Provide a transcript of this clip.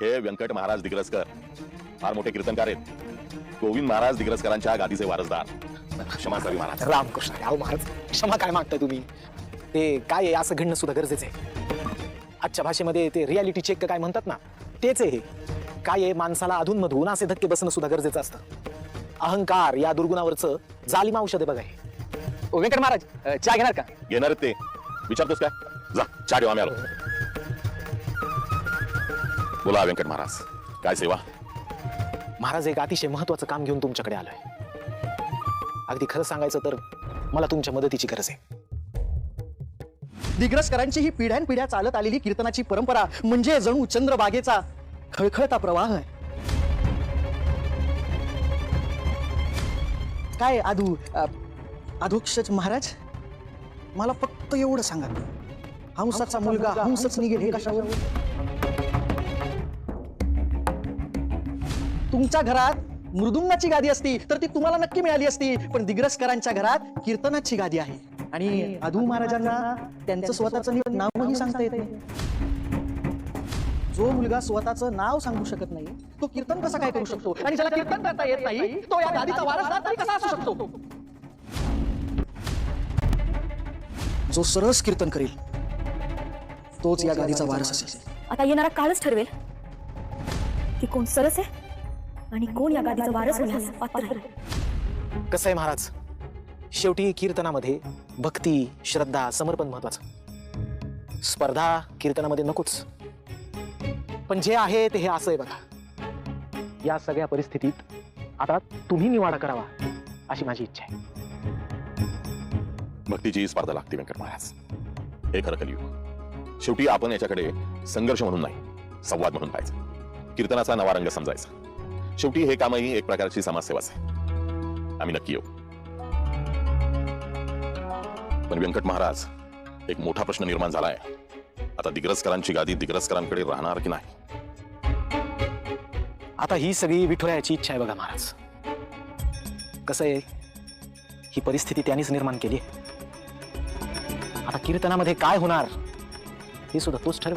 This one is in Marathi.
हे व्यंकट महाराज दिग्रसकर. फार मोठे कीर्तनकार आहेत. गोविंद महाराज दिग्रसकरांच्या गादीचे वारसदार. क्षमा करावी महाराज. रामकृष्ण अहो महाराज क्षमा काय मागताय तुम्ही? ते काय आहे? असं घडणं सुद्धा गरजेचं आहे. आजच्या भाषेमध्ये ते रियालिटी चेक काय म्हणतात ना तेच आहे हे. काय आहे? माणसाला अधूनमधून असे धक्के बसणं सुद्धा गरजेचं असतं. अहंकार या दुर्गुणावरचं जालिम औषध आहे बघा हे. ओ व्यंकट महाराज अ, चहा घेणार का? घेणार आहेत ते. विचारतोस काय? जा चहा ठेवा आम्ही आलो. बोला व्यंकट महाराज. काय सेवा? महाराज एक अतिशय महत्वाचं काम घेऊन तुमच्याकडे आलोय. अगदी खरं सांगायचं तर मला तुमच्या मदतीची गरज आहे. दिग्रसकरांची ही पिढ्यानपिढ्या चालत आलेली कीर्तनाची परंपरा म्हणजे जणू चंद्रबागेचा खळखळता प्रवाह आहे. काय आधू अ, अधोक्षज महाराज? मला फक्त एवढं सांगा. हंसाचा मुलगा हंसच निघेल हे कशावर? तुमच्या घरात मृदुंगाची गादी असती तर ती तुम्हाला नक्की मिळाली असती. पण दिग्रसकरांच्या घरात कीर्तनाची गादी आहे. आणि अधू महाराजांना त्यांचं स्वतःचं नावही सांगता येत नाही. जो मुलगा स्वतःचं नाव सांगू शकत नाही तो कीर्तन कसं काय करू शकतो? आणि ज्याला कीर्तन करता येत नाही तो या गादीचा वारसदार तरी कसा असू शकतो? जो सरस कीर्तन करेल तोच या गादीचा वारस असेल. आता येणारा काळच ठरवेल. की कोण? सरस आहे? आणि कोण या गादीचा वारस होण्यास पात्र आहे कसं आहे महाराज? शेवटी कीर्तनामध्ये भक्ती श्रद्धा समर्पण महत्वाचं. स्पर्धा कीर्तनामध्ये नकोच. पण जे आहे ते हे असं आहे बघा. या सगळ्या परिस्थितीत आता तुम्ही निवाडा करावा अशी माझी इच्छा आहे. भक्तीची स्पर्धा लागते व्यंकट महाराज. हे खरं कलियुग. शेवटी आपण याच्याकडे संघर्ष म्हणून नाही संवाद म्हणून पाहायचं. कीर्तनाचा नवा रंग समजायचा. शेवटी हे कामही एक प्रकारची समाजसेवाच आहे आम्ही नक्की येऊ. पण व्यंकट महाराज एक मोठा प्रश्न निर्माण झालाय. आता दिग्रसकरांची गादी दिग्रसकरांकडे राहणार की नाही? आता ही सगळी विठुरायाची इच्छा आहे बघा महाराज. कसं आहे? ही परिस्थिती त्यांनीच निर्माण केली आता कीर्तनामध्ये काय होणार हे सुद्धा तोच ठरव.